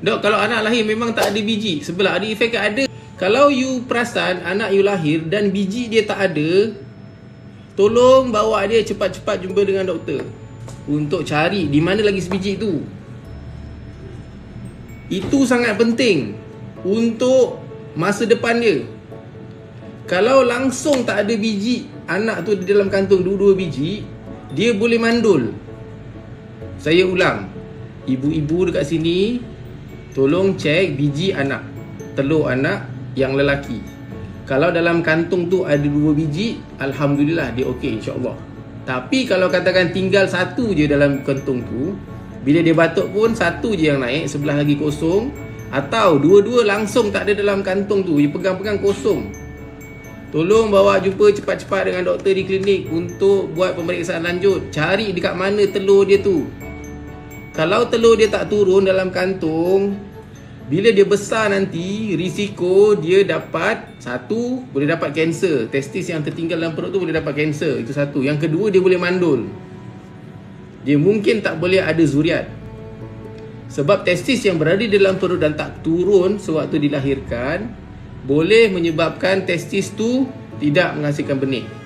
Dok, kalau anak lahir memang tak ada biji. Sebelah ada efek ada. Kalau you perasan anak you lahir dan biji dia tak ada, tolong bawa dia cepat-cepat jumpa dengan doktor untuk cari di mana lagi sebiji tu. Itu sangat penting untuk masa depan dia. Kalau langsung tak ada biji anak tu di dalam kantung dua-dua biji, dia boleh mandul. Saya ulang. Ibu-ibu dekat sini tolong cek biji anak, telur anak yang lelaki. Kalau dalam kantung tu ada dua biji, alhamdulillah dia okey insya-Allah. Tapi kalau katakan tinggal satu je dalam kantung tu, bila dia batuk pun satu je yang naik, sebelah lagi kosong atau dua-dua langsung tak ada dalam kantung tu, dia pegang-pegang kosong. Tolong bawa jumpa cepat-cepat dengan doktor di klinik untuk buat pemeriksaan lanjut. Cari dekat mana telur dia tu. Kalau telur dia tak turun dalam kantung, bila dia besar nanti, risiko dia dapat satu, boleh dapat kanser. Testis yang tertinggal dalam perut tu boleh dapat kanser. Itu satu. Yang kedua, dia boleh mandul. Dia mungkin tak boleh ada zuriat. Sebab testis yang berada di dalam perut dan tak turun sewaktu dilahirkan, boleh menyebabkan testis tu tidak menghasilkan benih.